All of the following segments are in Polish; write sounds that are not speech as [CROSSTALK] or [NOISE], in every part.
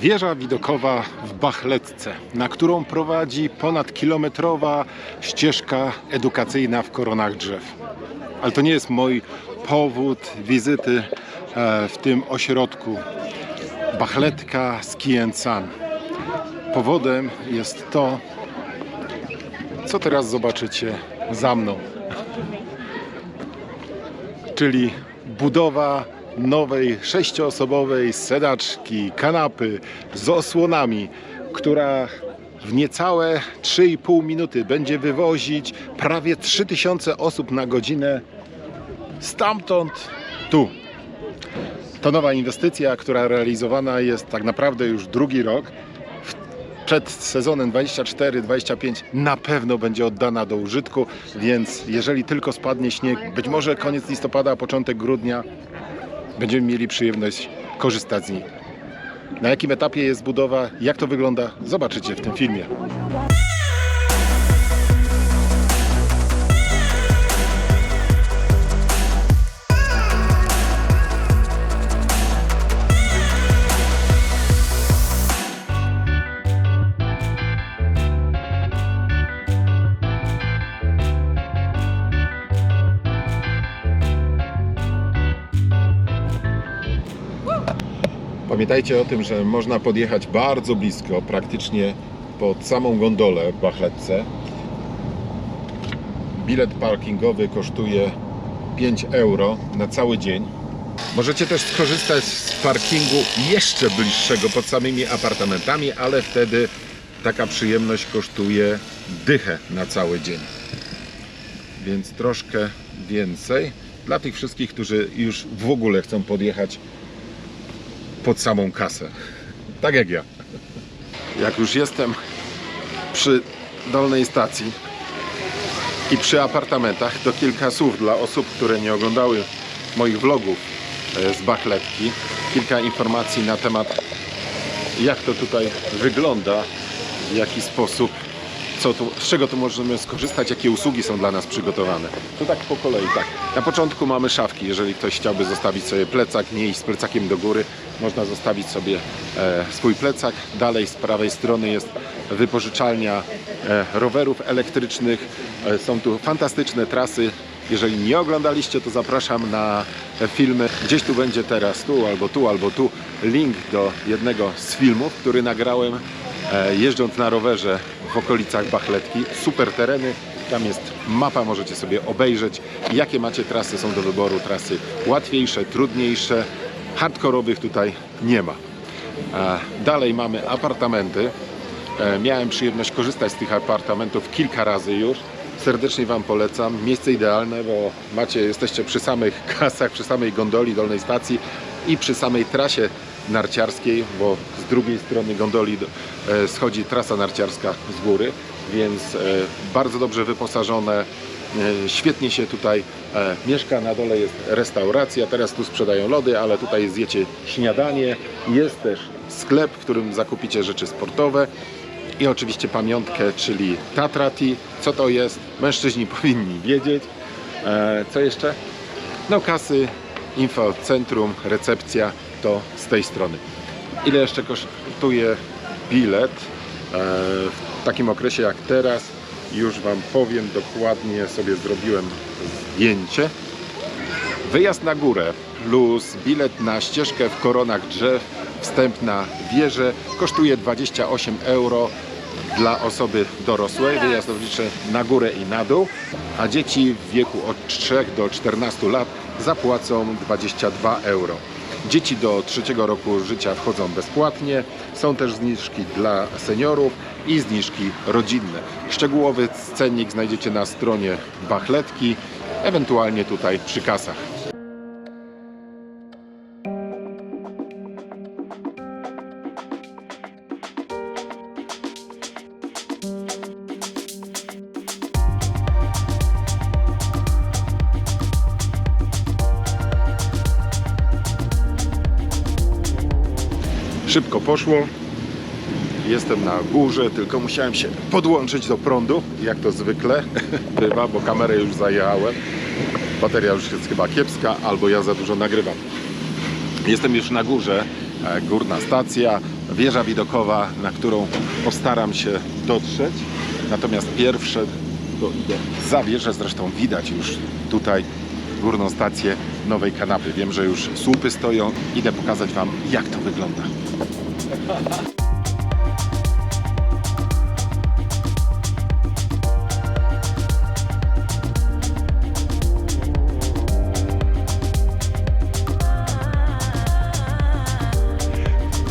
Wieża widokowa w Bachletce, na którą prowadzi ponadkilometrowa ścieżka edukacyjna w koronach drzew. Ale to nie jest mój powód wizyty e, w tym ośrodku. Bachletka and Sun. Powodem jest to, co teraz zobaczycie za mną. Czyli budowa nowej sześcioosobowej sedaczki, kanapy z osłonami, która w niecałe 3,5 minuty będzie wywozić prawie 3000 osób na godzinę stamtąd tu. To nowa inwestycja, która realizowana jest tak naprawdę już drugi rok. Przed sezonem 24-25 na pewno będzie oddana do użytku, więc jeżeli tylko spadnie śnieg, być może koniec listopada, początek grudnia, będziemy mieli przyjemność korzystać z niej. Na jakim etapie jest budowa, jak to wygląda, zobaczycie w tym filmie. Pamiętajcie o tym, że można podjechać bardzo blisko, praktycznie pod samą gondolę w Bachletce. Bilet parkingowy kosztuje 5 euro na cały dzień. Możecie też skorzystać z parkingu jeszcze bliższego pod samymi apartamentami, ale wtedy taka przyjemność kosztuje dychę na cały dzień. Więc troszkę więcej dla tych wszystkich, którzy już w ogóle chcą podjechać pod samą kasę. Tak jak ja. Jak już jestem przy dolnej stacji i przy apartamentach, to kilka słów dla osób, które nie oglądały moich vlogów e, z Bachletki. Kilka informacji na temat jak to tutaj wygląda, w jaki sposób, co tu, z czego tu możemy skorzystać, jakie usługi są dla nas przygotowane. To tak po kolei, tak. Na początku mamy szafki, jeżeli ktoś chciałby zostawić sobie plecak, nie iść z plecakiem do góry, można zostawić sobie e, swój plecak. Dalej z prawej strony jest wypożyczalnia e, rowerów elektrycznych. E, są tu fantastyczne trasy. Jeżeli nie oglądaliście, to zapraszam na filmy. Gdzieś tu będzie teraz, tu albo tu, albo tu, link do jednego z filmów, który nagrałem jeżdżąc na rowerze w okolicach Bachletki. Super tereny, tam jest mapa, możecie sobie obejrzeć, jakie macie trasy, są do wyboru trasy łatwiejsze, trudniejsze, hardkorowych tutaj nie ma. E, Dalej mamy apartamenty. E, Miałem przyjemność korzystać z tych apartamentów kilka razy już. Serdecznie Wam polecam. Miejsce idealne, bo macie, jesteście przy samych [LAUGHS] kasach, przy samej gondoli dolnej stacji i przy samej trasie narciarskiej, bo z drugiej strony gondoli e, schodzi trasa narciarska z góry, więc e, bardzo dobrze wyposażone, E, Świetnie się tutaj mieszka. Na dole jest restauracja. Teraz tu sprzedają lody, ale tutaj zjecie śniadanie. Jest też sklep, w którym zakupicie rzeczy sportowe. I oczywiście pamiątkę, czyli Tatrati. Co to jest? Mężczyźni [LAUGHS] powinni wiedzieć. Co jeszcze? No kasy, info, centrum, recepcja to z tej strony. Ile jeszcze kosztuje bilet e, w takim okresie jak teraz? Już Wam powiem dokładnie, sobie zrobiłem zdjęcie. Wyjazd na górę plus bilet na ścieżkę w koronach drzew, wstęp na wieżę kosztuje 28 euro dla osoby dorosłej, wyjazd rozliczy na górę i na dół, a dzieci w wieku od 3 do 14 lat zapłacą 22 euro. Dzieci do trzeciego roku życia wchodzą bezpłatnie, są też zniżki dla seniorów i zniżki rodzinne. Szczegółowy cennik znajdziecie na stronie Bachletki, ewentualnie tutaj przy kasach. Poszło. Jestem na górze, tylko musiałem się podłączyć do prądu, jak to zwykle [LAUGHS] bywa, bo kamerę już zajechałem. Bateria już jest chyba kiepska, albo ja za dużo nagrywam. Jestem już na górze e, górna stacja, wieża widokowa, na którą postaram się dotrzeć. Natomiast pierwsze to idę za wieżę, zresztą widać już tutaj górną stację nowej kanapy. Wiem, że już słupy stoją. Idę pokazać Wam, jak to wygląda.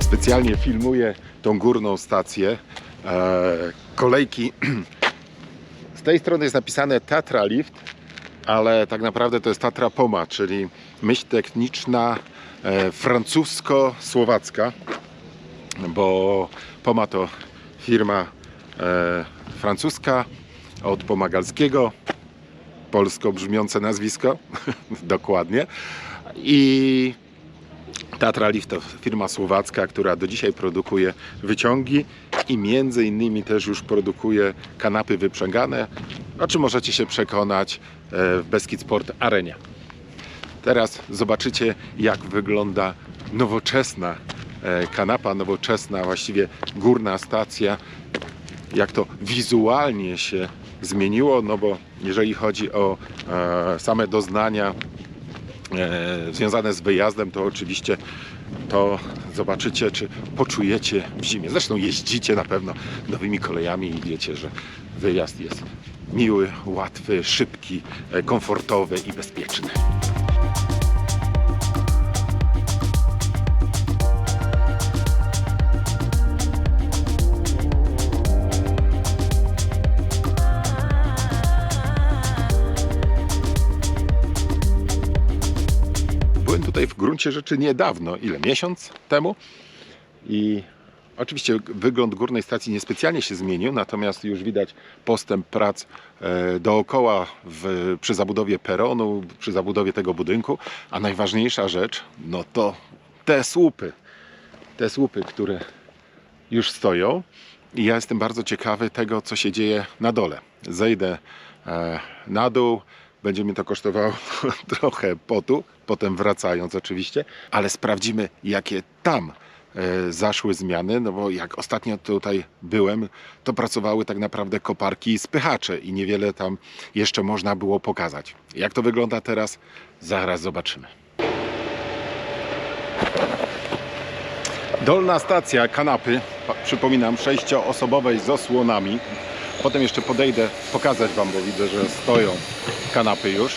Specjalnie filmuję tą górną stację. E, kolejki. [CLEARS THROAT] Z tej strony jest napisane Tatra Lift, ale tak naprawdę to jest Tatra Poma, czyli myśl techniczna e, francusko-słowacka, bo Poma to firma e, francuska od pomagalskiego, polsko brzmiące nazwisko, [LAUGHS] dokładnie. I Tatra Lift to firma słowacka, która do dzisiaj produkuje wyciągi i między innymi też już produkuje kanapy wyprzęgane, o czym możecie się przekonać e, w Beskid Sport Arenie. Teraz zobaczycie jak wygląda nowoczesna kanapa, nowoczesna właściwie górna stacja, jak to wizualnie się zmieniło, no bo jeżeli chodzi o e, same doznania e, związane z wyjazdem, to oczywiście to zobaczycie, czy poczujecie w zimie. Zresztą jeździcie na pewno nowymi kolejami i wiecie, że wyjazd jest miły, łatwy, szybki, e, komfortowy i bezpieczny. Gruncie rzeczy niedawno, ile? Miesiąc temu i oczywiście wygląd górnej stacji niespecjalnie się zmienił, natomiast już widać postęp prac e, dookoła w, przy zabudowie peronu, przy zabudowie tego budynku, a najważniejsza rzecz, no to te słupy, te słupy, które już stoją i ja jestem bardzo ciekawy tego, co się dzieje na dole. Zejdę e, na dół, będzie mi to kosztowało [LAUGHS] trochę potu, potem wracając oczywiście, ale sprawdzimy, jakie tam e, zaszły zmiany, no bo jak ostatnio tutaj byłem, to pracowały tak naprawdę koparki i spychacze i niewiele tam jeszcze można było pokazać. Jak to wygląda teraz? Zaraz zobaczymy. Dolna stacja kanapy, przypominam, sześcioosobowej z osłonami. Potem jeszcze podejdę pokazać Wam, bo widzę, że stoją kanapy już.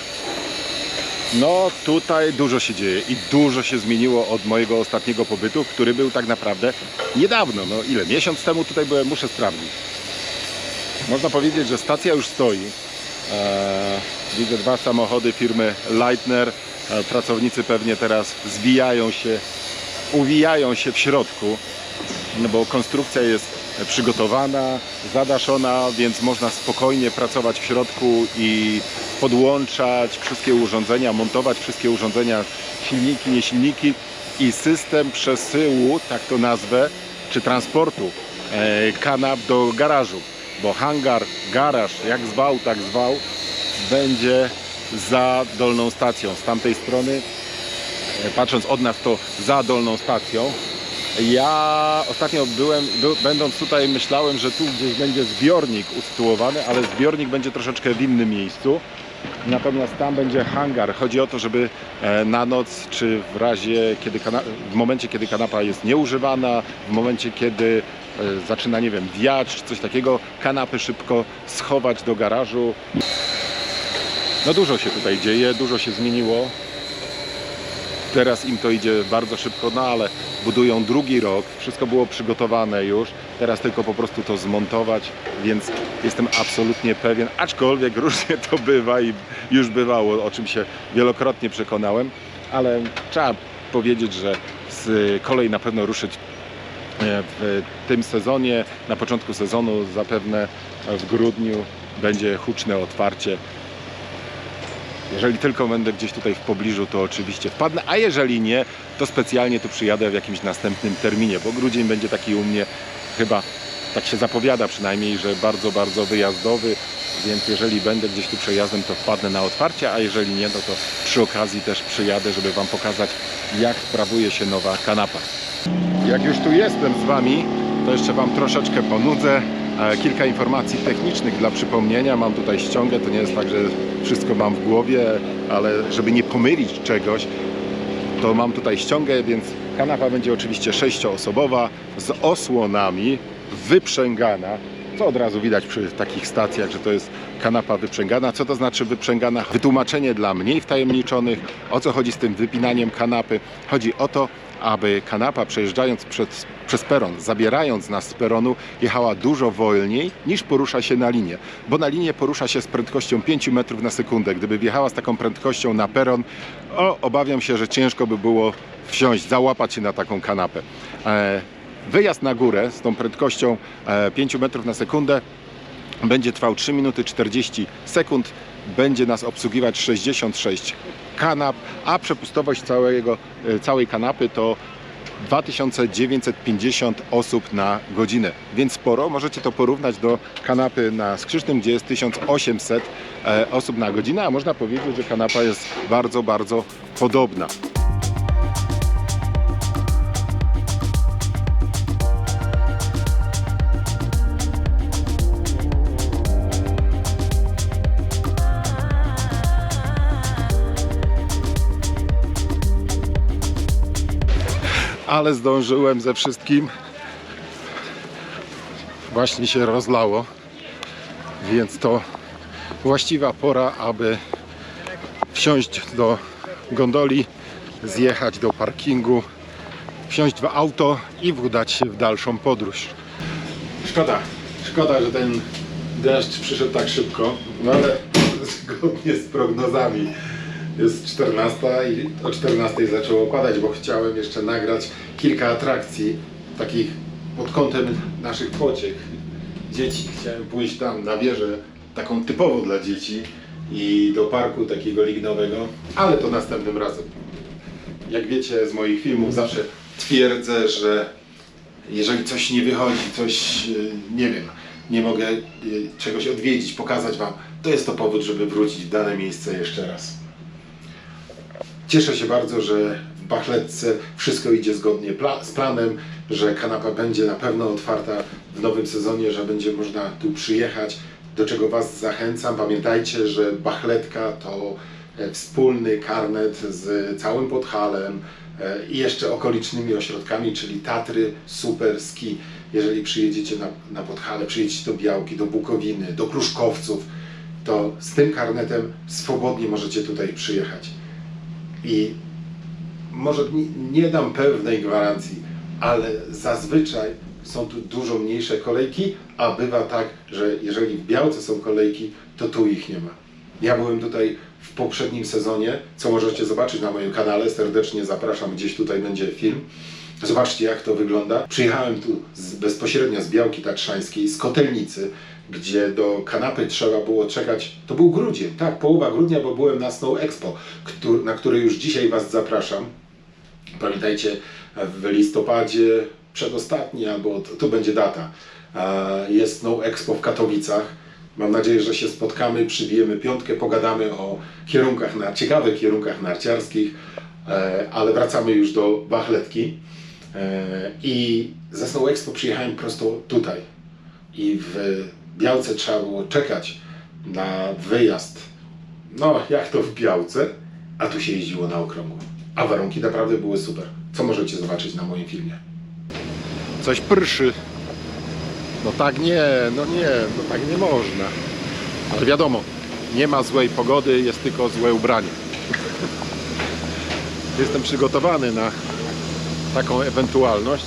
No tutaj dużo się dzieje i dużo się zmieniło od mojego ostatniego pobytu, który był tak naprawdę niedawno. No ile? Miesiąc temu tutaj byłem, muszę sprawdzić. Można powiedzieć, że stacja już stoi. Eee, widzę dwa samochody firmy Leitner. Eee, pracownicy pewnie teraz zbijają się, uwijają się w środku, no bo konstrukcja jest przygotowana, zadaszona, więc można spokojnie pracować w środku i podłączać wszystkie urządzenia, montować wszystkie urządzenia, silniki, nie silniki i system przesyłu, tak to nazwę, czy transportu e, kanap do garażu, bo hangar, garaż, jak zwał, tak zwał, będzie za dolną stacją. Z tamtej strony, e, patrząc od nas, to za dolną stacją. Ja ostatnio byłem, był, będąc tutaj, myślałem, że tu gdzieś będzie zbiornik usytuowany, ale zbiornik będzie troszeczkę w innym miejscu. Natomiast tam będzie hangar. Chodzi o to, żeby e, na noc, czy w razie, kiedy w momencie, kiedy kanapa jest nieużywana, w momencie, kiedy e, zaczyna, nie wiem, wiać, coś takiego, kanapy szybko schować do garażu. No dużo się tutaj dzieje, dużo się zmieniło. Teraz im to idzie bardzo szybko, no ale budują drugi rok, wszystko było przygotowane już, teraz tylko po prostu to zmontować, więc jestem absolutnie pewien, aczkolwiek różnie to bywa i już bywało, o czym się wielokrotnie przekonałem, ale trzeba powiedzieć, że z kolei na pewno ruszyć e, w tym sezonie, na początku sezonu zapewne w grudniu będzie huczne otwarcie jeżeli tylko będę gdzieś tutaj w pobliżu, to oczywiście wpadnę, a jeżeli nie, to specjalnie tu przyjadę w jakimś następnym terminie, bo grudzień będzie taki u mnie chyba, tak się zapowiada przynajmniej, że bardzo, bardzo wyjazdowy, więc jeżeli będę gdzieś tu przejazdem, to wpadnę na otwarcie, a jeżeli nie, no to przy okazji też przyjadę, żeby Wam pokazać, jak sprawuje się nowa kanapa. Jak już tu jestem z Wami, to jeszcze Wam troszeczkę ponudzę. Kilka informacji technicznych dla przypomnienia. Mam tutaj ściągę, to nie jest tak, że wszystko mam w głowie, ale żeby nie pomylić czegoś, to mam tutaj ściągę, więc kanapa będzie oczywiście sześcioosobowa z osłonami, wyprzęgana. Co od razu widać przy takich stacjach, że to jest kanapa wyprzęgana. Co to znaczy wyprzęgana? Wytłumaczenie dla mniej wtajemniczonych. O co chodzi z tym wypinaniem kanapy? Chodzi o to, aby kanapa przejeżdżając przez, przez peron, zabierając nas z peronu, jechała dużo wolniej niż porusza się na linię. Bo na linię porusza się z prędkością 5 metrów na sekundę. Gdyby wjechała z taką prędkością na peron, o, obawiam się, że ciężko by było wsiąść, załapać się na taką kanapę. E, wyjazd na górę z tą prędkością e, 5 metrów na sekundę będzie trwał 3 minuty 40 sekund. Będzie nas obsługiwać 66 kanap, a przepustowość całego, e, całej kanapy to 2950 osób na godzinę, więc sporo. Możecie to porównać do kanapy na Skrzycznym, gdzie jest 1800 e, osób na godzinę, a można powiedzieć, że kanapa jest bardzo, bardzo podobna. Ale zdążyłem ze wszystkim. Właśnie się rozlało, więc to właściwa pora, aby wsiąść do gondoli, zjechać do parkingu, wsiąść w auto i udać się w dalszą podróż. Szkoda, szkoda, że ten deszcz przyszedł tak szybko, no ale [LAUGHS] zgodnie z prognozami jest 14 i o 14 zaczęło padać, bo chciałem jeszcze nagrać kilka atrakcji takich pod kątem naszych pociech dzieci. Chciałem pójść tam na wieżę taką typowo dla dzieci i do parku takiego lignowego, ale to następnym razem. Jak wiecie z moich filmów zawsze twierdzę, że jeżeli coś nie wychodzi, coś y, nie wiem, nie mogę y, czegoś odwiedzić, pokazać Wam, to jest to powód, żeby wrócić w dane miejsce jeszcze raz. Cieszę się bardzo, że w Bachletce wszystko idzie zgodnie pla- z planem, że kanapa będzie na pewno otwarta w nowym sezonie, że będzie można tu przyjechać, do czego Was zachęcam. Pamiętajcie, że Bachletka to e, wspólny karnet z całym Podhalem e, i jeszcze okolicznymi ośrodkami, czyli Tatry, Super, Ski. Jeżeli przyjedziecie na, na Podhale, przyjedziecie do Białki, do Bukowiny, do Kruszkowców, to z tym karnetem swobodnie możecie tutaj przyjechać. I może nie, nie dam pewnej gwarancji, ale zazwyczaj są tu dużo mniejsze kolejki, a bywa tak, że jeżeli w Białce są kolejki, to tu ich nie ma. Ja byłem tutaj w poprzednim sezonie, co możecie zobaczyć na moim kanale. Serdecznie zapraszam, gdzieś tutaj będzie film. Zobaczcie, jak to wygląda. Przyjechałem tu z, bezpośrednio z Białki Tatrzańskiej, z Kotelnicy, gdzie do kanapy trzeba było czekać. To był grudzień, tak, połowa grudnia, bo byłem na Snow Expo, na który już dzisiaj Was zapraszam. Pamiętajcie, w listopadzie przedostatni, albo tu będzie data, jest Snow Expo w Katowicach. Mam nadzieję, że się spotkamy, przybijemy piątkę, pogadamy o kierunkach, na, ciekawych kierunkach narciarskich, e, ale wracamy już do Bachletki. E, I ze Snow Expo przyjechałem prosto tutaj. I w Białce trzeba było czekać na wyjazd. No, jak to w Białce, a tu się jeździło na okrągło. A warunki naprawdę były super. Co możecie zobaczyć na moim filmie? Coś prszy. No tak nie, no nie, no tak nie można. Ale wiadomo, nie ma złej pogody, jest tylko złe ubranie. Jestem przygotowany na taką ewentualność,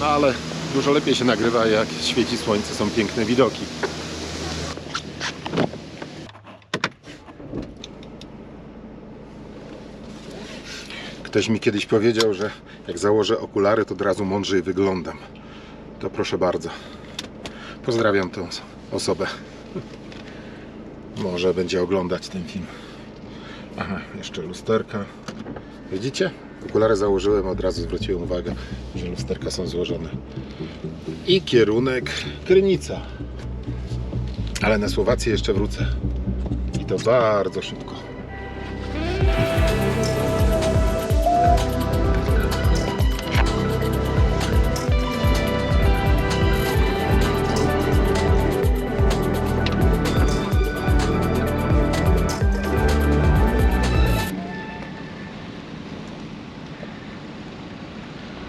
no ale dużo lepiej się nagrywa jak świeci słońce, są piękne widoki. Ktoś mi kiedyś powiedział, że jak założę okulary, to od razu mądrzej wyglądam. To proszę bardzo. Pozdrawiam tę osobę. Może będzie oglądać ten film. Aha, jeszcze lusterka. Widzicie? Okulary założyłem, od razu zwróciłem uwagę, że lusterka są złożone. I kierunek Krynica. Ale na Słowację jeszcze wrócę. I to bardzo szybko.